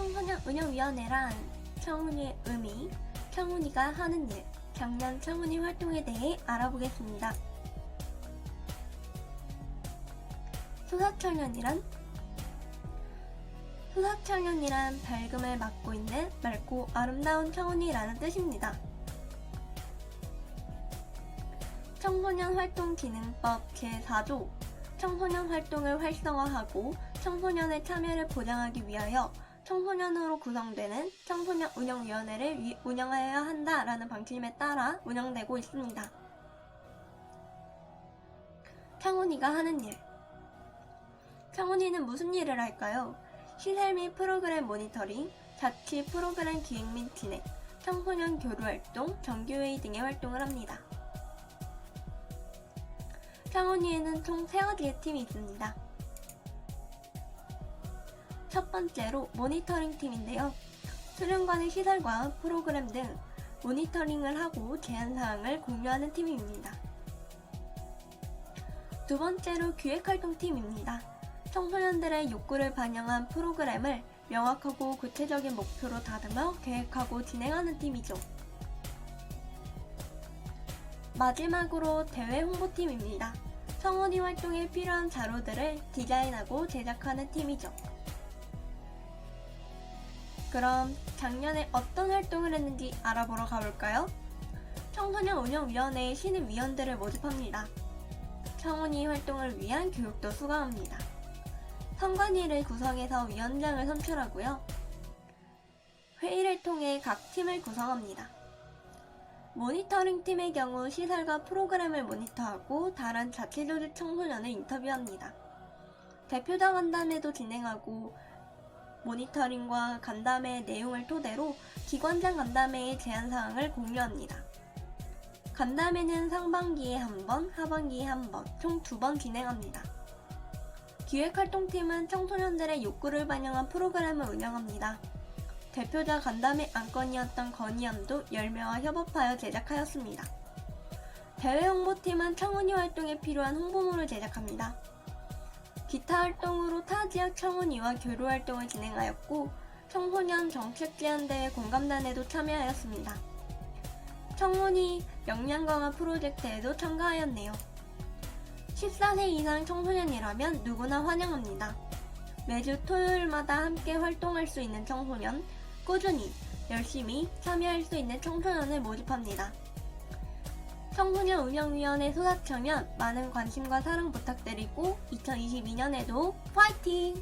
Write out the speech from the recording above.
청소년 운영위원회란 청운이의 의미, 청운이가 하는 일, 작년 청운이 활동에 대해 알아보겠습니다. 소사청년이란 소사청년이란 밝음을 맡고 있는 맑고 아름다운 청운이라는 뜻입니다. 청소년 활동 기능법 제4조 청소년 활동을 활성화하고 청소년의 참여를 보장하기 위하여 청소년으로 구성되는 청소년 운영위원회를 위- 운영하여야 한다라는 방침에 따라 운영되고 있습니다. 청운이가 하는 일 청운이는 무슨 일을 할까요? 시설 및 프로그램 모니터링, 자치 프로그램 기획 및 진행, 청소년 교류 활동, 정규회의 등의 활동을 합니다. 청원위에는 총 3가지의 팀이 있습니다. 첫 번째로 모니터링 팀인데요. 수련관의 시설과 프로그램 등 모니터링을 하고 제안사항을 공유하는 팀입니다. 두 번째로 기획활동 팀입니다. 청소년들의 욕구를 반영한 프로그램을 명확하고 구체적인 목표로 다듬어 계획하고 진행하는 팀이죠. 마지막으로 대외 홍보팀입니다. 청원이 활동에 필요한 자료들을 디자인하고 제작하는 팀이죠. 그럼 작년에 어떤 활동을 했는지 알아보러 가볼까요? 청소년 운영위원회의 신입 위원들을 모집합니다. 청원이 활동을 위한 교육도 수강합니다. 선관위를 구성해서 위원장을 선출하고요. 회의를 통해 각 팀을 구성합니다. 모니터링 팀의 경우 시설과 프로그램을 모니터하고 다른 자체조직 청소년을 인터뷰합니다. 대표자 간담회도 진행하고 모니터링과 간담회 내용을 토대로 기관장 간담회의 제안사항을 공유합니다. 간담회는 상반기에 한 번, 하반기에 한 번, 총 두 번 진행합니다. 기획활동팀은 청소년들의 욕구를 반영한 프로그램을 운영합니다. 대표자 간담회 안건이었던 건의안도 열매와 협업하여 제작하였습니다. 대외 홍보팀은 청운이 활동에 필요한 홍보물을 제작합니다. 기타 활동으로 타 지역 청운이와 교류 활동을 진행하였고 청소년 정책 제안대회 공감단에도 참여하였습니다. 청운이 역량 강화 프로젝트에도 참가하였네요. 14세 이상 청소년이라면 누구나 환영합니다. 매주 토요일마다 함께 활동할 수 있는 청소년, 꾸준히, 열심히 참여할 수 있는 청소년을 모집합니다. 청소년 운영위원회 소사청년 많은 관심과 사랑 부탁드리고 2022년에도 파이팅!